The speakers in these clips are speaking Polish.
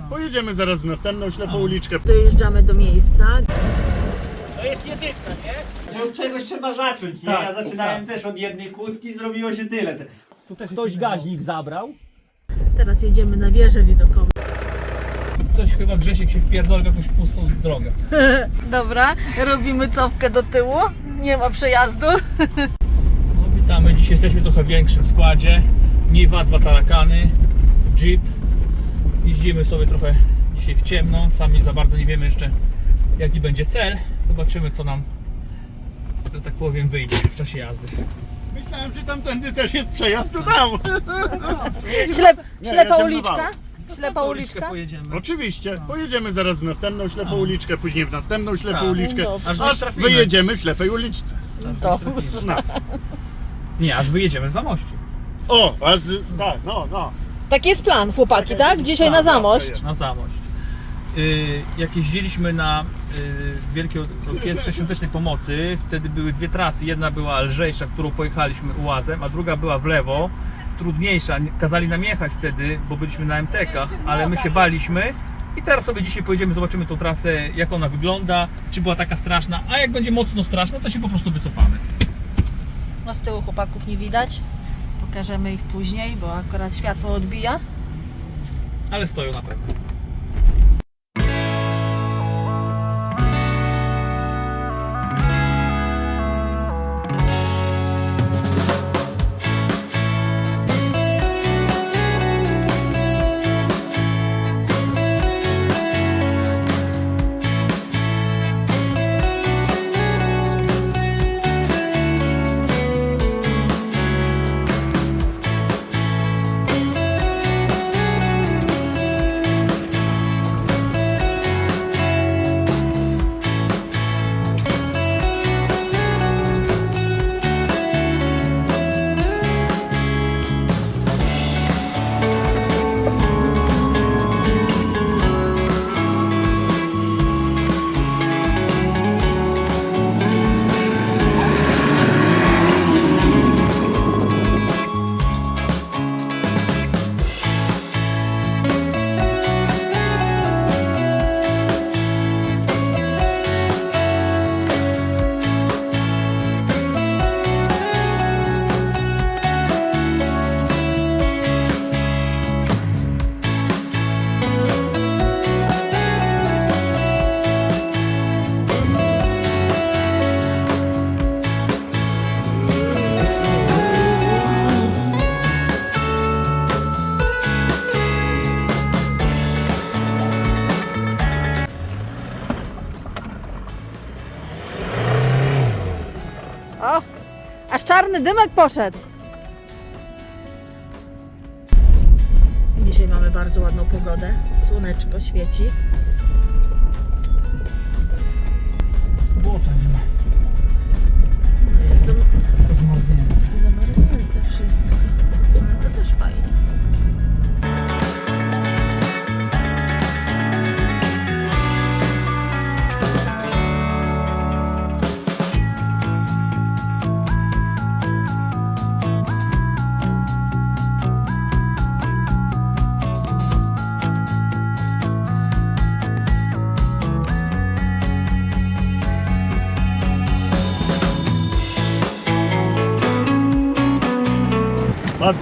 Pojedziemy zaraz w następną ślepą uliczkę. Dojeżdżamy do miejsca. To jest jedynka, nie? Że od czegoś trzeba zacząć, nie? Tak, ja zaczynałem tak. też od jednej kłódki, zrobiło się tyle. Tutaj ktoś gaźnik zabrał. Teraz jedziemy na wieżę widokową. Coś chyba Grzesiek się wpierdolił w jakąś pustą drogę. Dobra, robimy cofkę do tyłu. Nie ma przejazdu. No witamy, dzisiaj jesteśmy w trochę większym składzie. Niwa, dwa tarakany, jeep. Jeździmy sobie trochę dzisiaj w ciemno. Sami za bardzo nie wiemy jeszcze jaki będzie cel. Zobaczymy co nam, że tak powiem, wyjdzie w czasie jazdy. Myślałem, że tamtędy też jest przejazd, to tam. Ślep, Nie, ślepa ja uliczka. Ślepa uliczka. pojedziemy. Oczywiście. Pojedziemy zaraz w następną ślepą uliczkę, później w następną ślepą Tak. uliczkę. No, aż Aż trafimy. wyjedziemy w ślepej uliczce. To. No. Nie, aż wyjedziemy w Zamościu. O, a z... tak, no, no. Taki jest plan, chłopaki, tak? Dzisiaj na Tak, zamość. tak, Na Zamość. Yy, jak jeździliśmy na yy, Wielkiej Orkiestrze Świątecznej Pomocy, wtedy były dwie trasy. Jedna była lżejsza, którą pojechaliśmy ułazem, a druga była w lewo, trudniejsza. Kazali nam jechać wtedy, bo byliśmy na MTK-ach, ale my się baliśmy. I teraz sobie dzisiaj pojedziemy, zobaczymy tą trasę, jak ona wygląda, czy była taka straszna, a jak będzie mocno straszna, to się po prostu wycofamy. No z tyłu chłopaków nie widać. Pokażemy ich później, bo akurat światło odbija. Ale stoją na pewno. Czarny dymek poszedł. Dzisiaj mamy bardzo ładną pogodę. Słoneczko świeci.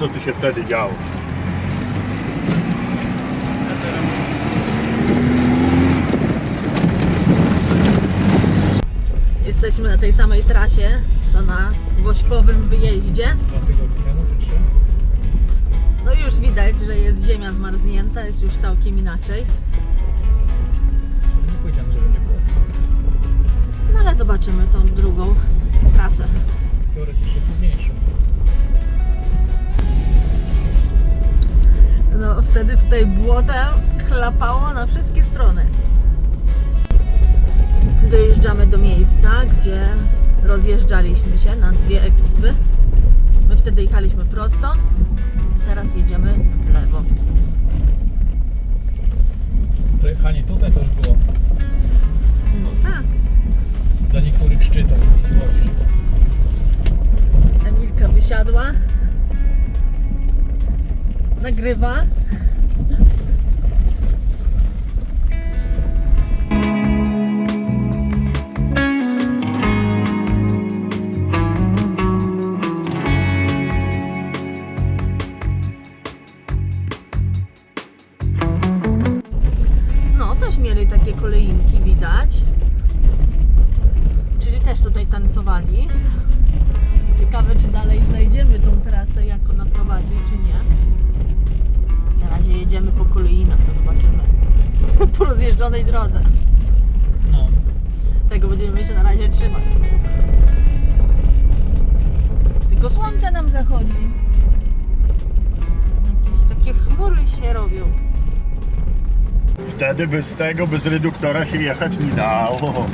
Co tu się wtedy działo. Jesteśmy na tej samej trasie, co na Wośpowym wyjeździe. No już widać, że jest ziemia zmarznięta, jest już całkiem inaczej. Nie powiedziałem, że będzie prosto. No ale zobaczymy tą drugą trasę. Teoretycznie trudniejszą. No wtedy tutaj błotem chlapało na wszystkie strony. Dojeżdżamy do miejsca, gdzie rozjeżdżaliśmy się na dwie ekipy. My wtedy jechaliśmy prosto, teraz jedziemy w lewo. To jechanie tutaj to już było No tak. dla niektórych szczytem możliwości. gravar. Będziemy się na razie trzymać. Tylko słońce nam zachodzi. Jakieś takie chmury się robią. Wtedy bez tego, bez reduktora się jechać nie dało.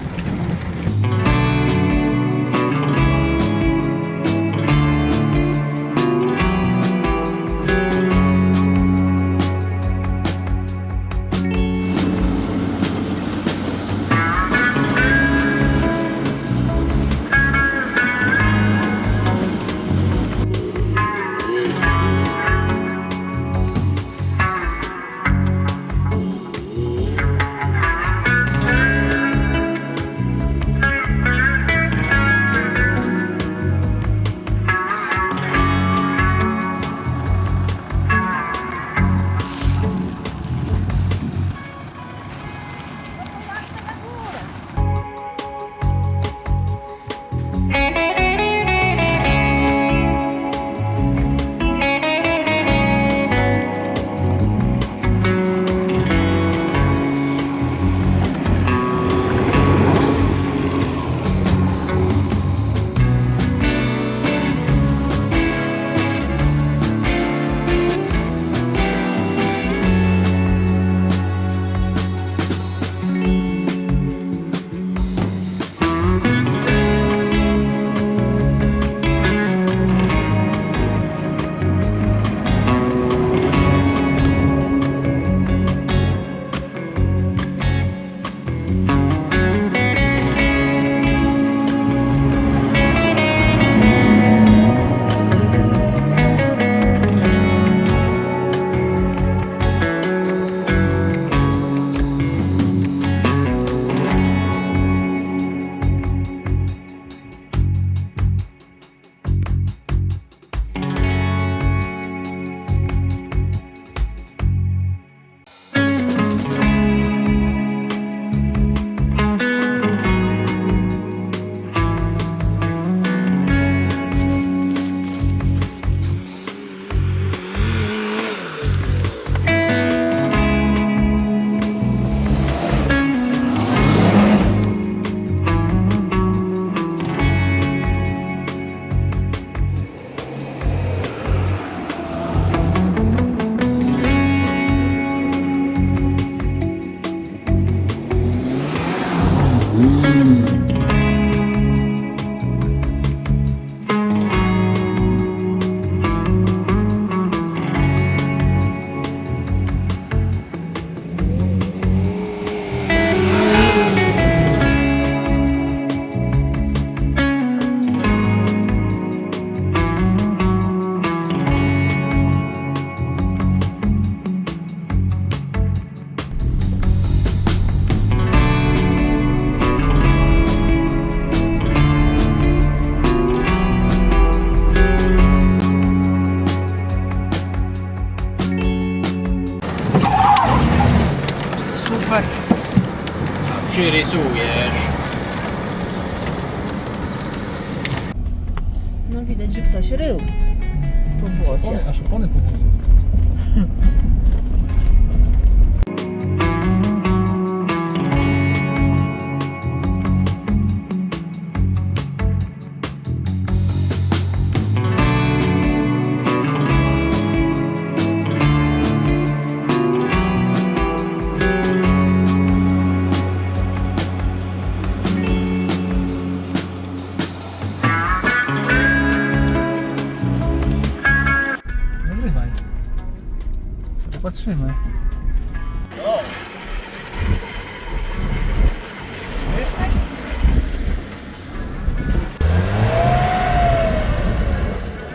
Się rysujesz. No widać, że ktoś rył po włosie. Opony, aż opony. Sobie patrzymy.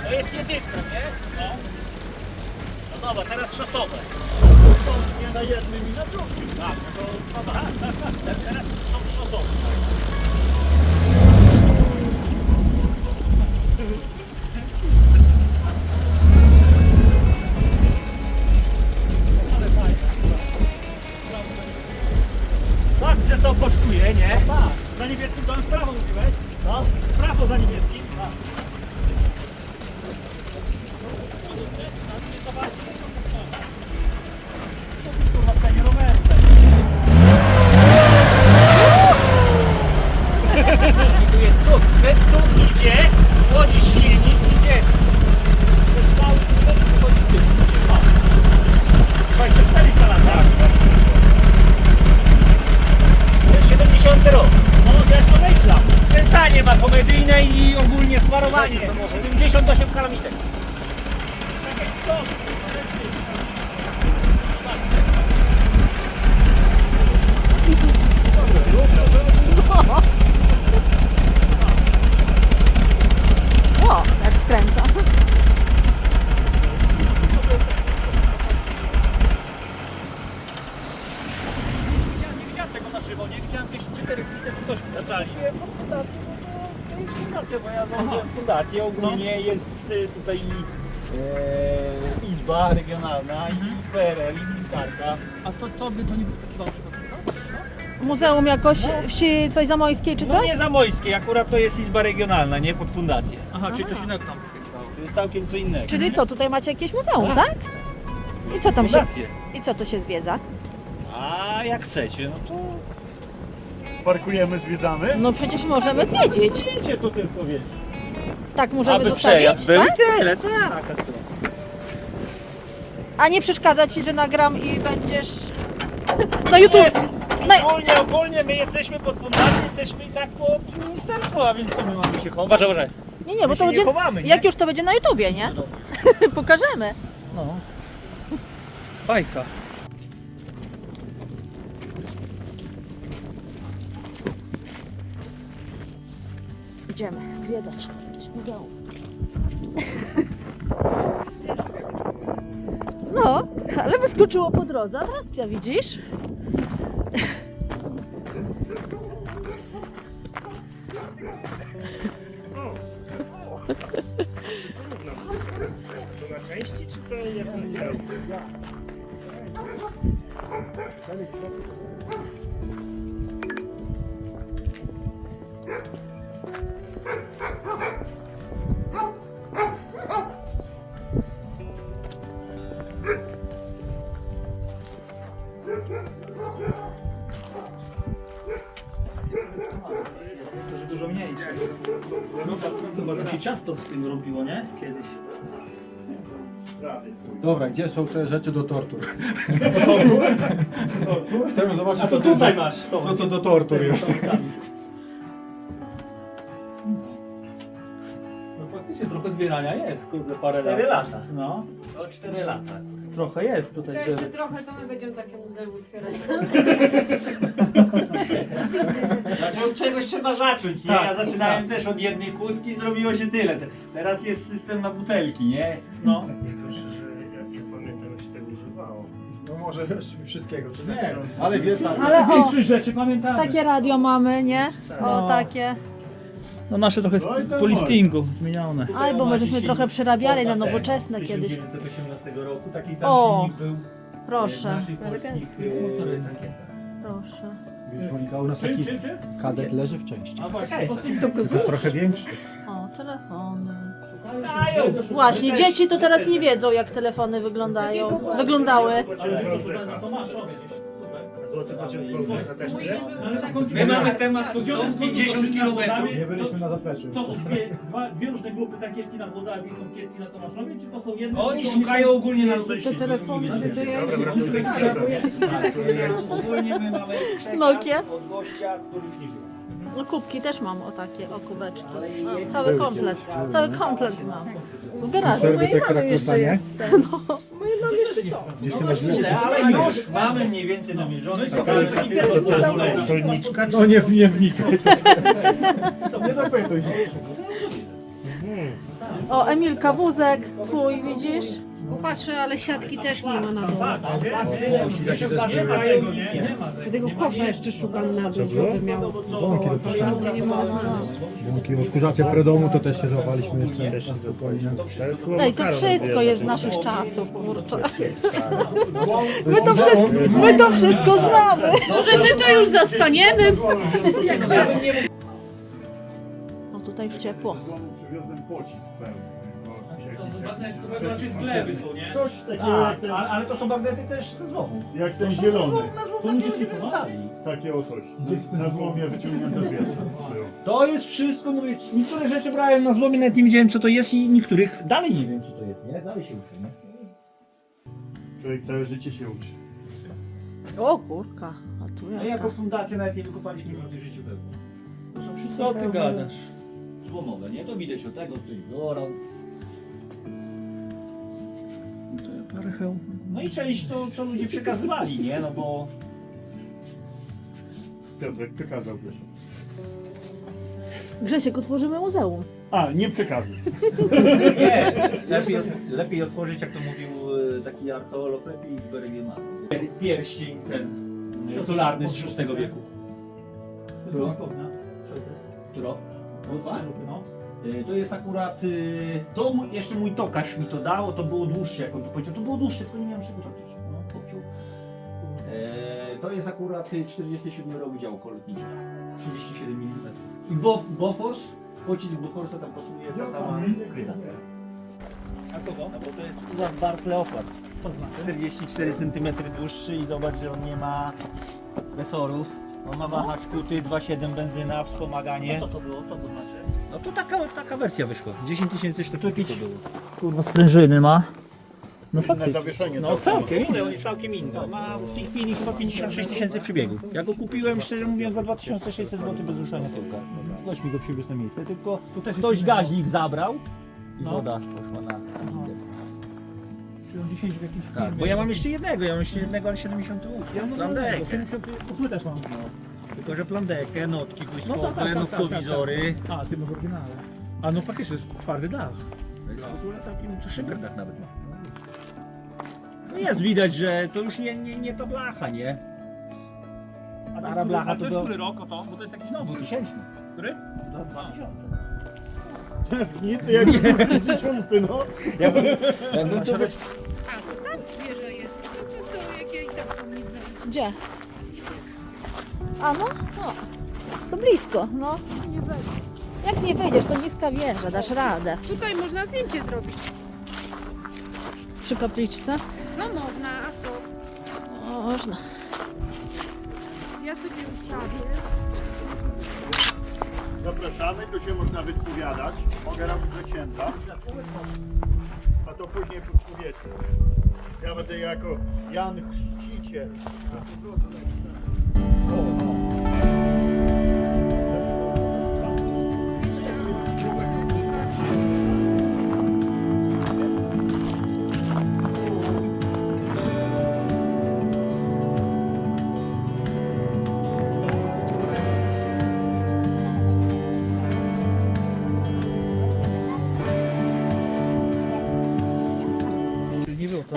To jest jedynka, nie? No. No dobra, teraz szosowe. Nie na jednym i na drugim. Tak, to no tak, tak, tak. Teraz są szosowe. Nie? Tak, za niebieskim to w prawo mówiłeś? No. W prawo za niebieskim. Tu jest tu, ten tu idzie, chłodzi silnik, idzie. To jest mały silnik, chłodzi z tym. O. 24 lata. To jest 70 rok. No, ja się myślał. Kręcanie ma komedyjne i ogólnie smarowanie. 78 kalamitek. O, jak skręca. Widziałem, nie widziałem tego na żywo, nie widziałem tych czterech liter czy coś puszczali. Fundację, no to, to jest fundacja, bo ja fundację. Ogólnie jest y, tutaj e, izba regionalna i PRL i militarka. A to, to by to nie wyskakiwało przypadkiem, tak? Muzeum jakoś wsi coś zamojskiej czy No coś? nie zamojskiej, akurat to jest izba regionalna, nie pod fundację. Aha, czyli coś innego tam wyskakiwało. To jest całkiem co innego. Czyli co, tutaj macie jakieś muzeum, tak? I co tam się, Fundację. i co tu się zwiedza? A jak chcecie, no to Parkujemy, zwiedzamy. No przecież możemy zwiedzić. wiecie to tylko wiecie. Tak możemy Aby zostawić, był tak? i tyle, tak. a nie przeszkadza ci, że nagram i będziesz na YouTube. Jest. Na... Ogólnie, ogólnie my jesteśmy pod fundacją, jesteśmy i tak pod ministerstwo, a więc to my mamy się chować. Uważaj, uważaj. Nie, nie, bo My to się nie będzie. chowamy, nie? Jak już to będzie na YouTubie, nie? No. Pokażemy. No. Bajka. Idziemy zwiedzać jakieś muzeum. No, ale wyskoczyło po drodze. Atrakcja, widzisz? To na części, czy to? Robiło, nie? Kiedyś. Dobra, gdzie są te rzeczy do tortur? Chcemy zobaczyć to, tutaj masz. To. to, co do tortur jest. No faktycznie trochę zbierania jest, kurde, parę Cztery lat. lata. No, O 4 lata. trochę jest tutaj. To jeszcze że- trochę, to my będziemy takie muzeum otwierać. Znaczy od czegoś trzeba zacząć, nie? Tak, ja zaczynałem tak. też od jednej kłódki, zrobiło się tyle. Te- Teraz jest system na butelki, nie? No. Najgorsze, że jak ja pamiętam, jak się tego używało. No może wszystkiego, czy nie? Ale wie tak. Ale o, Większość rzeczy pamiętamy. takie radio mamy, nie? O, No. takie. No nasze trochę No i z to po liftingu zmienione. Aj, bo my żeśmy trochę przerabiali na nowoczesne kiedyś. 1918 roku taki sam O. silnik był. Proszę, Naszych polskich Motory e, takie. proszę. Wiesz, Monika, u nas taki kadet leży w części. A właśnie, to Tylko trochę większy. O, telefony. Właśnie, dzieci to teraz nie wiedzą, jak telefony wyglądają. Wyglądały. Tomaszowie gdzieś. Super. Też jest? My mamy temat 150 km. Nie byliśmy na zapleczu. To są dwie, dwa, dwie różne grupy, tak Kietki na Kietki na Tomaszowie, czy to są jedne? Oni szukają ogólnie na Te Lubelszczyźnie. telefony, To ja Dobra, wracamy do Ogólnie my mamy przekaz od gościa, który już nie żyje. No kubki też mam, o takie, o kubeczki. No, cały komplet, cały komplet mam. W garażu. Serwy mojej te mamy krakusa, są. Gdzieś ty masz Źle, ale już mamy mniej więcej namierzone. To jest solniczka, No nie, nie wnikaj. Nie dopytuj się. O, Emilka, wózek twój, widzisz? Popatrzę, ale siatki też nie ma na dole. Tego, kosza jeszcze szukam na dół, żeby miał. Bąki do puszczania. Nigdzie nie ma. Bąki odkurzacie pre domu to też się złapaliśmy jeszcze na spokojnie. Ej, to wszystko jest z naszych czasów, kurczę. My to wszystko, my to wszystko znamy. Może my to już zostaniemy? No tutaj już ciepło. Przywiozłem pocisk pełny. To raczej sklepy są, nie? Coś takiego A, jak ten, ale to są bagnety też ze złomu. jak ten zielony. Na złom takie ludzie wyrzucali. Takie o coś. Na złomie wyciągnięte z. To jest wszystko, mówię, ci, niektóre rzeczy brałem na złomie, nawet nie wiedziałem co to jest i niektórych dalej nie wiem co to jest, nie? Dalej się uczę, nie? Człowiek całe życie się uczy. O kurka, a tu A jaka. jako fundacja nawet nie wykopaliśmy w życiu pełno. To są wszystko Co ty pełne gadasz? Złomowe, nie? To widać od tego, ktoś wyorał. No i część to, co ludzie przekazywali, nie? No bo Piotrek przekazał proszę. Grzesiek, otworzymy muzeum. A, nie przekazuj. nie, lepiej, lepiej otworzyć, jak to mówił e, taki archeolog, lepiej w Bergiemanu. Pierścień ten. Solarny z VI wieku. Którą? Którą? No. Y, To jest akurat, y, to mój, jeszcze mój tokarz mi to dał, to było dłuższe, jak on to powiedział, to było dłuższe, tylko nie miałem czego toczyć. No, popciął. E, to jest akurat y, 47 rok działko lotnicze, 37 mm. I Bo, Bofors, pocisk Boforsa tam pasuje ta sama kryza. A kogo? No bo to jest ułaz Bart Leopard. 44 cm dłuższy i zobacz, że on nie ma resorów. On ma wahacz kuty, 2,7 benzyna, wspomaganie. Co to było? Co to znaczy? No to taka, taka wersja wyszła. 10 tysięcy sztuk to było. Kurwa sprężyny ma. No Na zawieszenie No całkiem. całkiem on jest całkiem inny. Ma w tej chwili chyba 56 tysięcy przybiegów. Ja go kupiłem szczerze mówiąc za 2600 zł bez ruszania tyłka. Ktoś mi go przywiózł na miejsce, tylko ktoś gaźnik zabrał i No. woda poszła na cylinder. Czy on 10 w jakiejś Tak, bo ja mam jeszcze jednego, ja mam jeszcze jednego, ale 78. Plandekę. 70 tu też mam. Tylko, że plandekę, notki No tak, błyskowe, tak, tak, tak, noktowizory. A, ty masz oryginale. A no faktycznie, to jest twardy dach. To jest w ogóle całkiem tu szyberdach nawet ma. No jest widać, że to już nie, nie, nie ta blacha, nie? Stara blacha A to to jest do który rok o to? Bo to jest jakiś nowy. 2000. Który? Do 2000. To jest gnity jak 60, no. Jakbym to bez... A, to tam wieża jest. No to jak ja i tak. Gdzie? A no, no. To blisko, no. Nie wejdę. Jak nie wyjdziesz, to niska wieża, dasz radę. Tutaj można zdjęcie zrobić. Przy kapliczce? No można, a co? Można. Ja sobie ustawię. Zapraszamy, tu się można wyspowiadać. Mogę robić za księdza. A to później powiecie. Ja będę jako Jan Chrzciciel.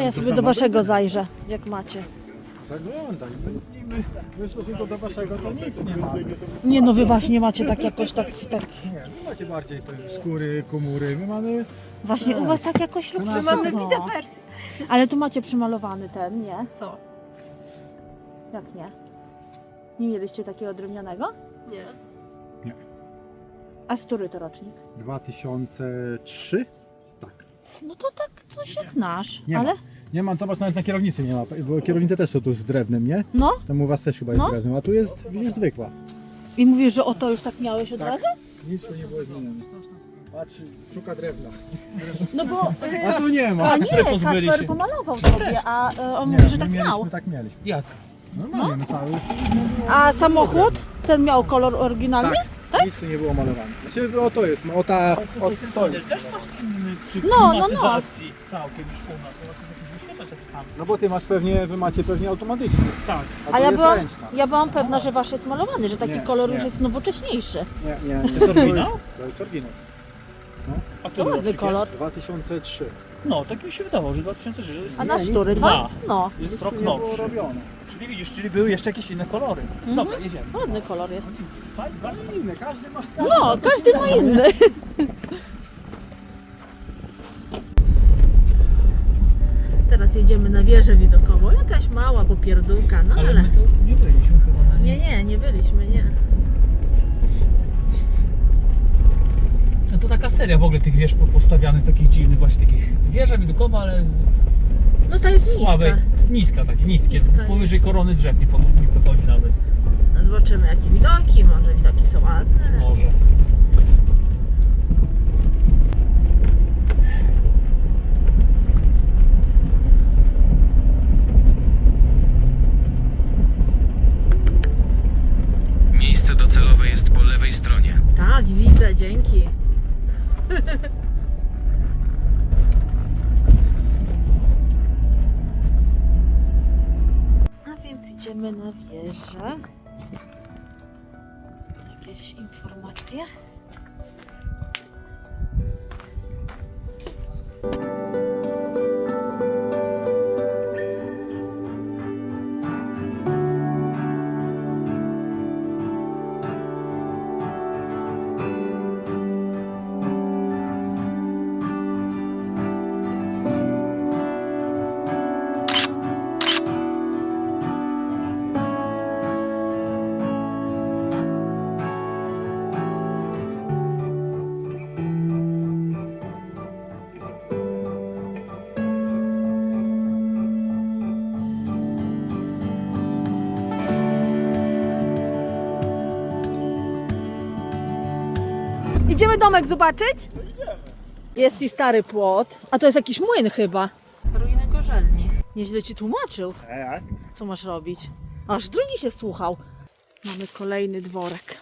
Ja sobie do waszego zajrzę, jak macie. Zaglądaj. My, my, my w stosunku do waszego to nic nie mamy. Nie no, wy właśnie macie tak jakoś tak, tak... Nie, wy macie bardziej te skóry, komury. My mamy Właśnie u was tak jakoś mamy luksusowo. wersję. Ale tu macie przymalowany ten, nie? Co? Jak nie? Nie mieliście takiego drewnianego? Nie. A z który to rocznik? 2003? Tak. No to tak coś jak nasz, Nie ale... Nie mam, zobacz, nawet na kierownicy nie ma, bo kierownice też są tu z drewnem, nie? No Tam u was też chyba jest No. drewnem, a tu jest, widzisz, zwykła. i mówisz, że o to już tak miałeś od Tak. razu? Nic tu nie było zmienione. Patrz, szuka drewna. No bo... A tu nie ma. A nie, pozbyli Kacper się. pomalował sobie, a e, on Nie, mówi, że tak mieliśmy, miał. tak mieliśmy. Jak? Normalnie, no cały. A samochód? Ten miał kolor oryginalny? Tak, nic tu nie było malowane. Znaczy, o to jest, o ta, o to jest. Też masz inny przy No, no, no. klimatyzacji całkiem niż u nas. U nas jest tam. No bo ty masz pewnie, wy macie pewnie automatyczny. Tak. A, ja jest byłam, ręczna. ja byłam pewna, że wasz jest malowany, że taki Nie, kolor już nie. jest nowocześniejszy. Nie, nie, nie. To jest oryginał? To jest oryginał. A To ładny kolor. 2003. No, tak mi się wydawało, że 2006 że jest, A na nic nie dwa? ma. No. jest Nic rok tu nie było nowszy. robione. Czyli widzisz, czyli były jeszcze jakieś inne kolory. Dobra, jedziemy. Ładny kolor jest. Fajnie, fajnie. Inny, każdy ma... No, każdy ma inny. Jedziemy na wieżę widokową. Jakaś mała popierdółka, no Ale ale... my tu nie byliśmy chyba na Nie, niej. nie, nie byliśmy, nie. No to taka seria w ogóle tych wież po- postawianych, takich dziwnych właśnie takich. Wieża widokowa, ale No to jest słabe. niska. Niska, takie niskie. Niska powyżej korony drzew nie, pod, nie podchodzi nawet. No Zobaczymy jakie widoki, może widoki są ładne. Może. Miejsce docelowe jest po lewej stronie. Tak, widzę, dzięki. A więc idziemy na wieżę. Jakieś informacje? Idziemy domek zobaczyć? Jest i stary płot. A to jest jakiś młyn chyba. Ruiny gorzelni. Nieźle ci tłumaczył, A jak? co masz robić. Aż drugi się słuchał. Mamy kolejny dworek.